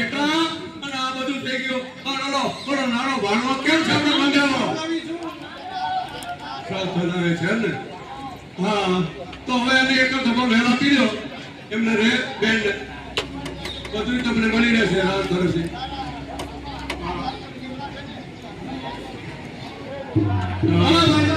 ઠેકા અને આ બધું થઈ ગયું. ઓલો ઓલો નાનો ભાણો કેમ છે આપણે મંગાવો સાત બનાવે છે ને? હા, તો હવે એને એક જ ધબો વહેલા પી લો એમને રે બેન્ડ બધું તમને મળી રહેશે હા ચાલો હું.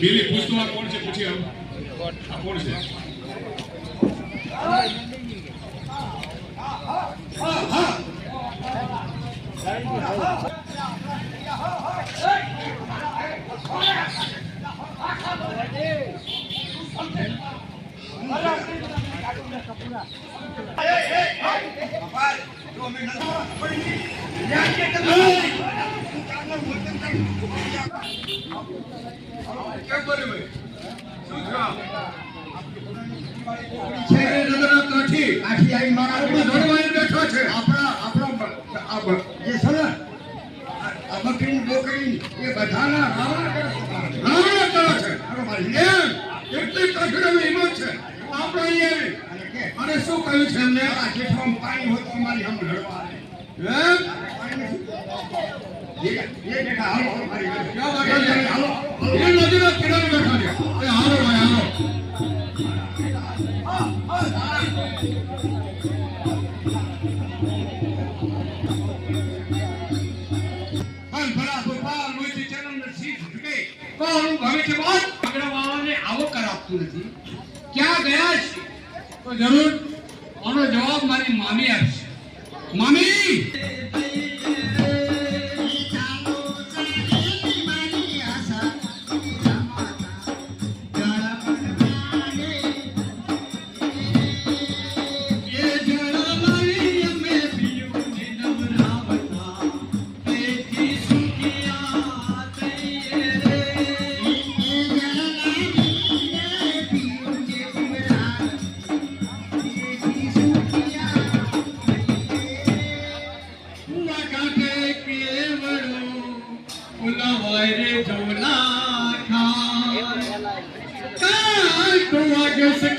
પેલી પૂછતો આ કોણ છે? પૂછી આવું આ કોણ છે? કેમ બને આપણે આપણા બકરી બોકરી એ બધાના રાવણ કરે છે મારા. રાવણ કરે છે બરોબર. એમ એટલી કઠણ હિંમત છે આપણે અહીંયા આવી. અને શું કહ્યું છે એમને? આ જેઠામાં પાણી હોય તો અમારી હમ લડવા આવે. એમ પાણી નથી. ક્યાં ગયા છે? તો જરૂર મારી મામી આપશે. મામી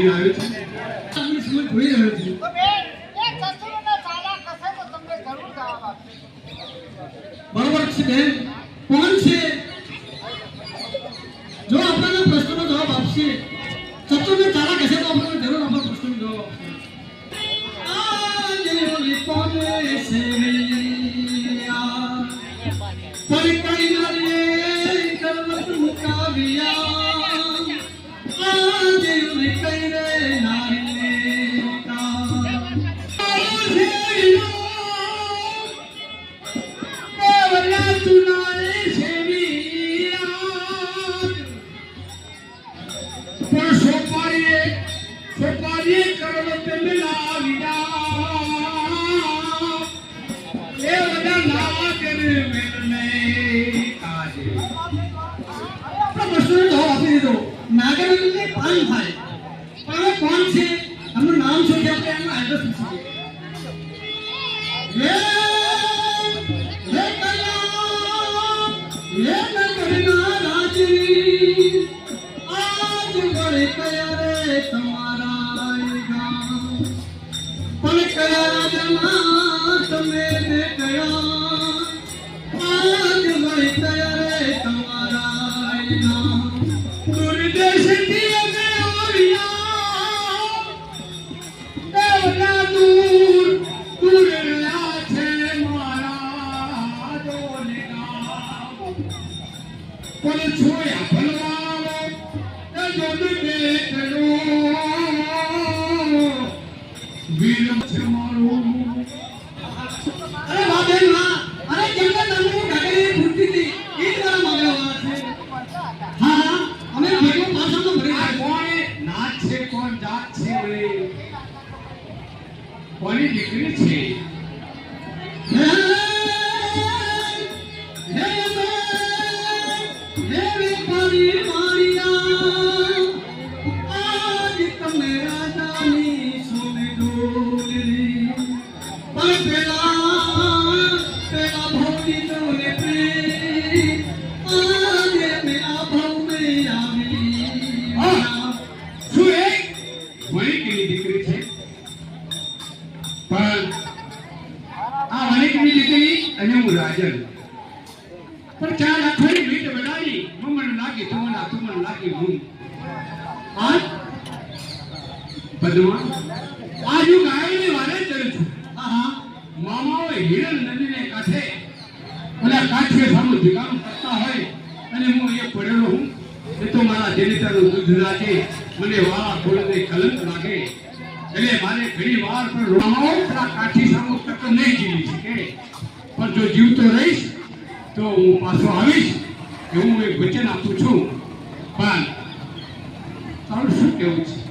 તીર આવ્યું છે તમને જો આપણને પ્રશ્નનો જવાબ આપશે શત્રુને ચાલા કહેશે તો આપણને જરૂર આપણા પ્રશ્નનો જવાબ આપશે આજે મુકાવ્યા નાગરિકને પાન થાય. પણ કોણ છે? એમનું નામ શું છે? આપણે એમનું એડ્રેસ પૂછીએ. રે રે કયા રે નગરના આજ વળે કયા રે તમારા પણ કયા રાજાના one dot two. What did you do to me? વણિકની દીકરી છે? પણ આ વણિકની દીકરી અને હું રાજન. પણ ચાર આખરી ભીટ બનાવી મમણ લાગી, તું મને તું લાગી, હું. આ પદ્મા આ જો ગાયની વારે ચડું છું મામાઓ હિરણ નદીને કાંઠે ઓલા કાઠે સામું ઠેકાણું કરતા હોય અને હું એ પડેલો હું એ તો મારા જનિતાનું દૂધ લાગે મને વાળા ખોલને કલંક લાગે. એટલે મારે ઘણી વાર પણ પેલા કાઠી સામો તક નહીં જીવી શકે. પણ જો જીવતો રહીશ, તો હું પાછો આવીશ. એવું હું એક વચન આપું છું. પણ તારું શું કેવું છે?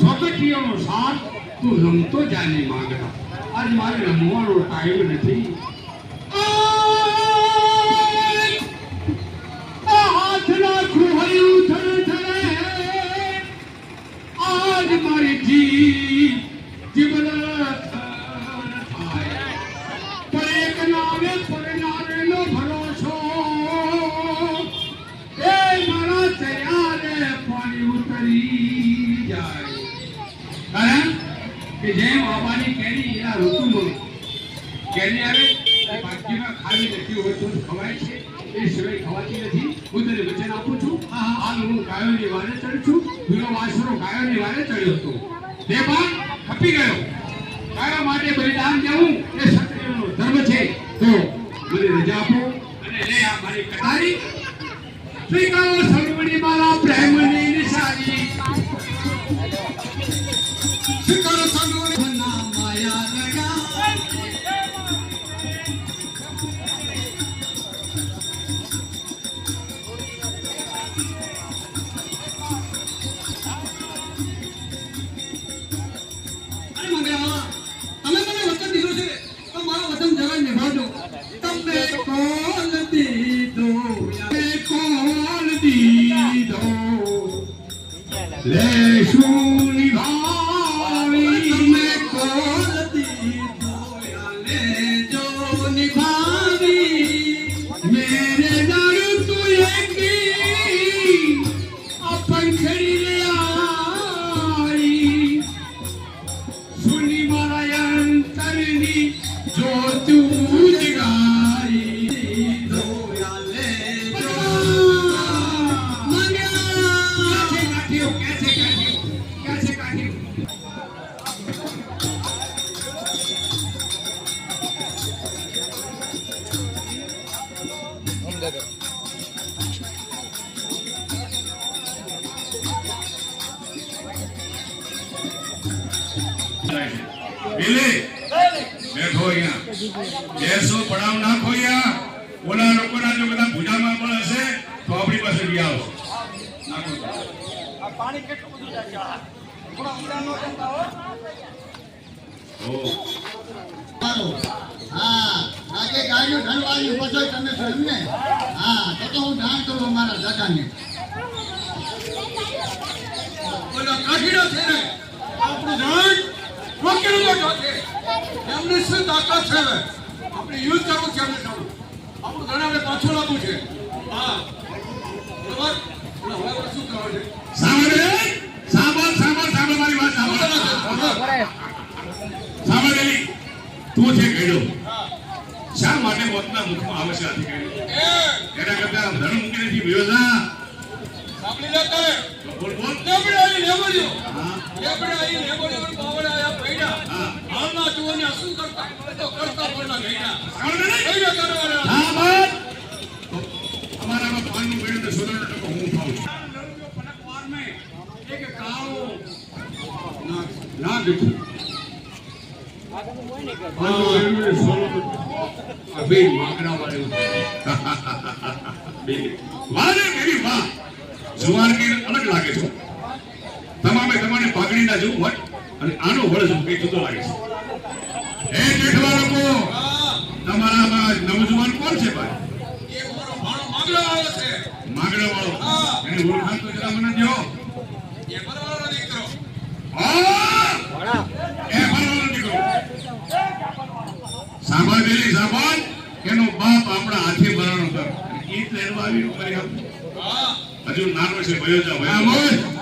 સોગઠિયાનો સાથ તું રમતો જાની માંગતા. આજ મારે રમવાનો ટાઈમ નથી. ગયો માટે બલિદાન દેવું એ ક્ષત્રિયનો ધર્મ છે. તો મને રજા આપો અને લે આ મારી કટારી સ્વીકારો અંતરની જો બેસો પડાવ નાખો અહીંયા ઓલા લોકોના જો બધા ભૂજામાં પણ હશે તો આપણી પાસે બી આવશે નાખો. ઓ હા. આજે ગાયું ઠલવાયું પછી તમે છો ને હા તો તો હું જાણ કરું મારા દાદાને. ઓલા કાઢીડો છે ને. આપણું જાણ રોકેલો છે. એમની શું તાકાત છે? આપણે યુઝ કરવું છે એમની સામે આપણું ઘણા પાછું લાવવું છે. હા. બરોબર? હવે શું કરવાનું છે? સાંભળ. સાંભળ સાંભળ સાંભળ મારી વાત સાંભળ. સાંભળ તું છે ગયડો શા માટે મોતના મુખમાં આવે છે અધિકારી એના કરતા ધન મૂકી નથી વ્યવસ્થા સાંભળી લે તારે. બોલ બોલ. લેબડે આવી લેબડ્યો લેબડે આવી લેબડ્યો બાવળે આયા પૈડા. હા. અમારામાં પાણી મેળવીને સુધારણ હું ખાઉં ના બે માગણા વાળું વારે મેરી માં જુવારની અલગ લાગે છે. તમામે તમારે પાઘડી ના જેવું હોય. અને આનો વર્ષ જેવું કંઈ લાગે છે. હે જેઠવા લોકો તમારામાં નવજુવાન કોણ છે ભાઈ? છે માગડો વાળો હા. એની ઓળખાણ તો જરા મને દ્યો. એ બરવાળો દીકરો એ ભરવાનો દીકરો. સાંભળ પેલી સાંભળ. એનો બાપ આપણા હાથે ભરાણો કર ઈ આવી. કરી હજુ નાનો છે ભયો જા હા, ભયો.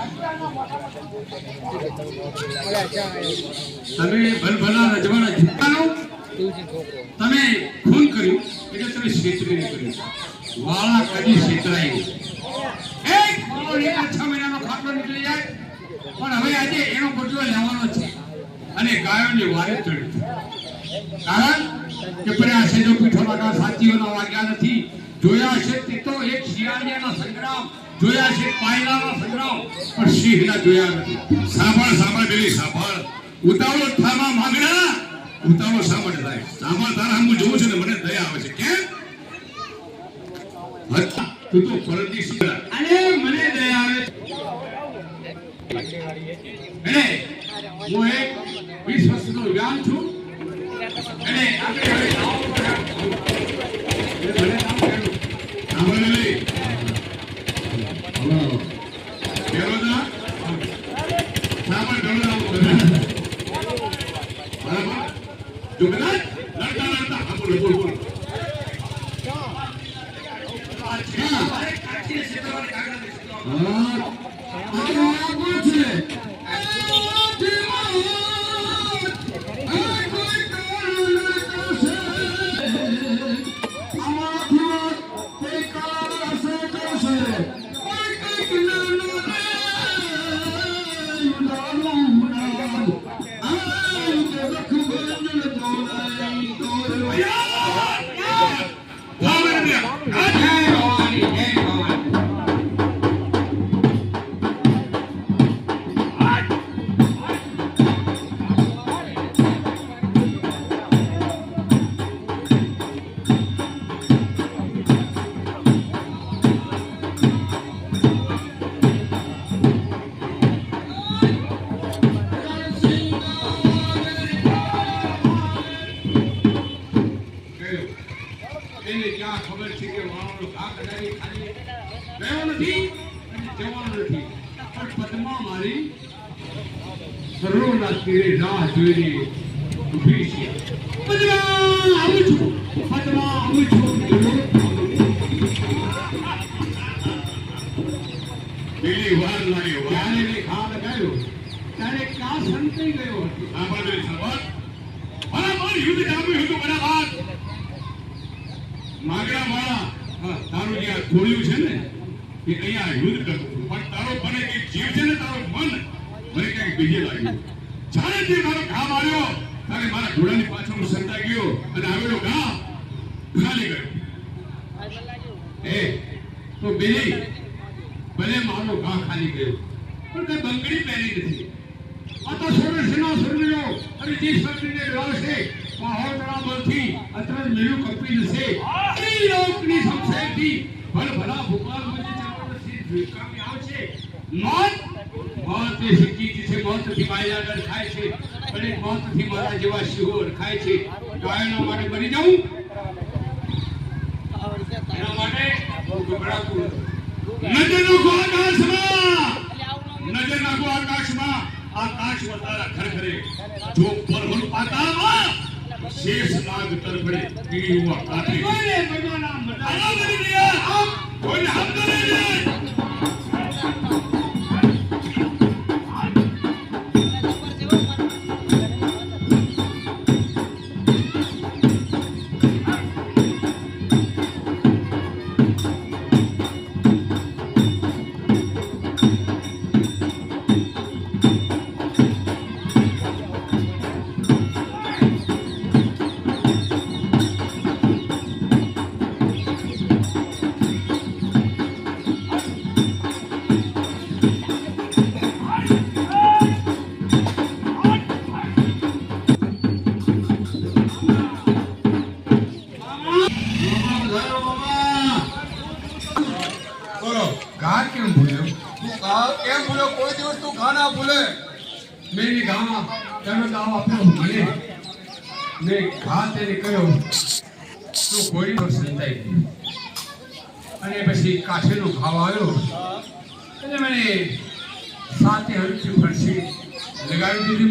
તમે ભલભલા રજવાડા જીતાનો તમે ખૂન કર્યું એટલે તમે છેતરી કર્યું વાળા કદી છેતરાય એક વાળો એક છ મહિનાનો ખાટલો નીકળી જાય. પણ હવે આજે એનો બદલો લેવાનો છે. અને ગાયોની વારે ચડ્યું કારણ કે પ્રયાસ જો પીઠો લાગા સાચીઓના વાગ્યા નથી. જોયા છે તે તો એક શિયાળિયાનો સંગ્રામ જોયા છે પાયલાનો સંગ્રામ, પણ સિંહના જોયા નથી. સાંભળ સાંભળ બેલી, સાંભળ. ઉતાવળો થામા માંગણા ઉતાવળો સાંભળ થાય સાંભળ, તારા હું જોઉં છું ને મને દયા આવે છે. કેમ? તું તો શીખા અને મને દયા આવે એને હું એક વીસ વર્ષનો વ્યામ છું. અને આપણે હવે નામ પર એટલે મને નામ કહેલું. સાંભળ પેલી બેરોજગાર? સાંભળ બેરોજગાર બધા. બરાબર? જો કદાચ લડતા લડતા હા, બોલો, બોલો, બોલો. મારે કાચીને પણ પદ્મા મારી સરોવરના તીરે રાહ જોઈને ઊભી છે પદ્મા આવું છું પદ્મા આવું છું. પેલી વાર લાગે વાર. ને મેં ગયો ત્યારે કા સંતાઈ ગયો હતો પેલી સાંભળ. બરાબર યુદ્ધ જામ્યું હતું બરાબર માગડા માળા તારું જે આ ખોળ્યું છે ને એ અહીંયા યુદ્ધ કરતું હતું. પણ તારો મને કંઈક જીવ છે ને તારો મન મને કંઈક બીજે લાગ્યું જ્યારે જે મારો ઘા માર્યો ત્યારે મારા ઘોડાની પાછળ હું સંતા ગયો અને આવેલો ઘા ખાલી ગયો. એ, તો બેલી, ભલે મારો ઘા ખાલી ગયો, પણ કઈ બંગડી પહેરી નથી. આ તો સોરસનો સુરવીરો અને જે શક્તિને લાવશે મહોદરા બળથી અત્રે મેળું કપી જશે. એ લોકની સંશયથી ભલ ભલા ભૂપાલ મને ચાવડ સી કામે આવશે, મોત મોત એ છે મોતથી આગળ ખાય છે અને મોતથી મારા જેવા શિહોર ખાય છે. તો એના માટે બની જાઉં? એના માટે હું ગભરાતું નજર નાખો આકાશમાં! નજર નાખો આકાશમાં! આકાશ વતારા ખરખરે. જો પરમલ પાતાળમાં શેષ નાગ તરફડે પીળી હુઆ કાપે કોઈને આના બની ગયા! કોઈને હાથ ન મેં ઘા તેને કર્યો. તો ગોળીનો સંતાઈ ગયો. અને પછી કાઠીનો ભાવ આવ્યો. એટલે મને સાથે હરથી ફરસી લગાવી દીધી